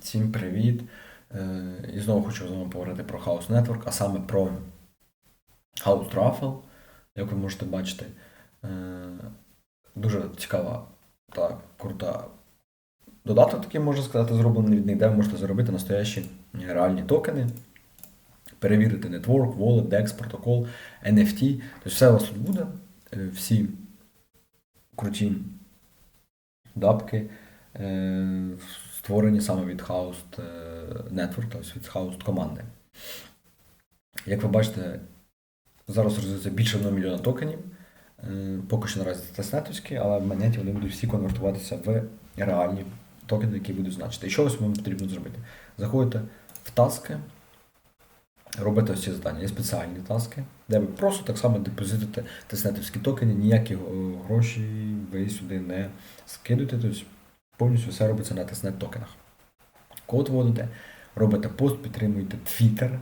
Всім привіт! Е, І знову хочу з вами поговорити про House Network, а саме про House Raffle, як ви можете бачити. Е, Дуже цікава та крута додаток, такий можна сказати, зроблений від них, де ви можете заробити настоящі реальні токени, перевірити network, wallet, DEX, протокол, NFT. Тобто все у вас тут буде. Е, Всі круті дапки створені саме від House е, Network, тобто від House команди. Як ви бачите, зараз розвивається більше 1 мільйона токенів. Е, Поки що наразі це тестнетовські, але в монеті вони будуть всі конвертуватися в реальні токени, які будуть значити. І що ось вам потрібно зробити? Заходите в таски, робите ось ці завдання. Є спеціальні таски, де ви просто так само депозитуєте тестнетовські токени, ніякі е, гроші ви сюди не скидуєте. Тобто повністю все робиться на тестнет токенах. Код вводите, робите пост, підтримуєте Twitter,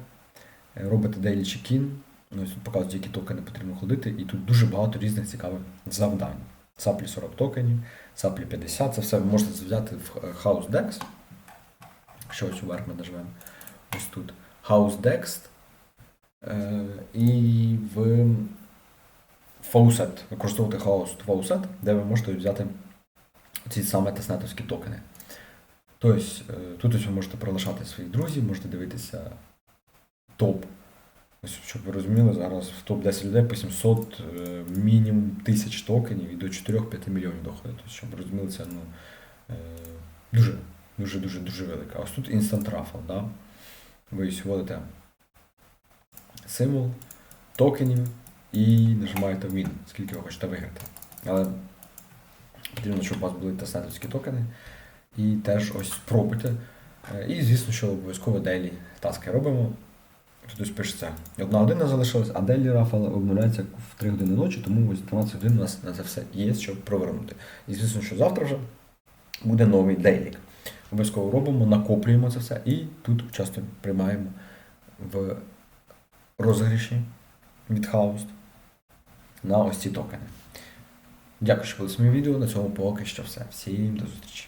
е, робите daily check-in, ну, ось тут показують, які токени потрібно ходити, і тут дуже багато різних цікавих завдань. Саплі 40 токенів, саплі 50, це все ви можете взяти в е, House Dex. Якщо ось уверх ми нажмемо ось тут. House Dex. Е, і в Faucet, використовувати House Faucet, де ви можете взяти ці саме теснетовські токени. Тобто, тут ось ви можете прилишати своїх друзів, можете дивитися топ. Ось, щоб ви розуміли, зараз в топ-10 людей по 700 е, мінімум тисяч токенів і до 4-5 мільйонів доходить. Тобто, щоб ви розуміли, це ну, е, дуже, дуже, дуже, дуже велике. Ось тут Instant Raffle, да? ви ось вводите символ токенів і нажимаєте Win, скільки ви хочете виграти. Але потрібно, щоб у вас були теснетовські токени. І теж ось спробуйте. Е, І звісно, що обов'язково дейлі таски робимо. Тут пишеться. Одна година залишилась, а дейлі рафал обновляється в 3 години ночі, тому ось 12 годин у нас на це все є, щоб провернути. І звісно, що завтра вже буде новий дейлік. Обов'язково робимо, накоплюємо це все і тут участвуємо, приймаємо в розігріші від Хаус на ось ці токени. Дякую, що були з відео. На цьому поки що все. Всім до зустрічі.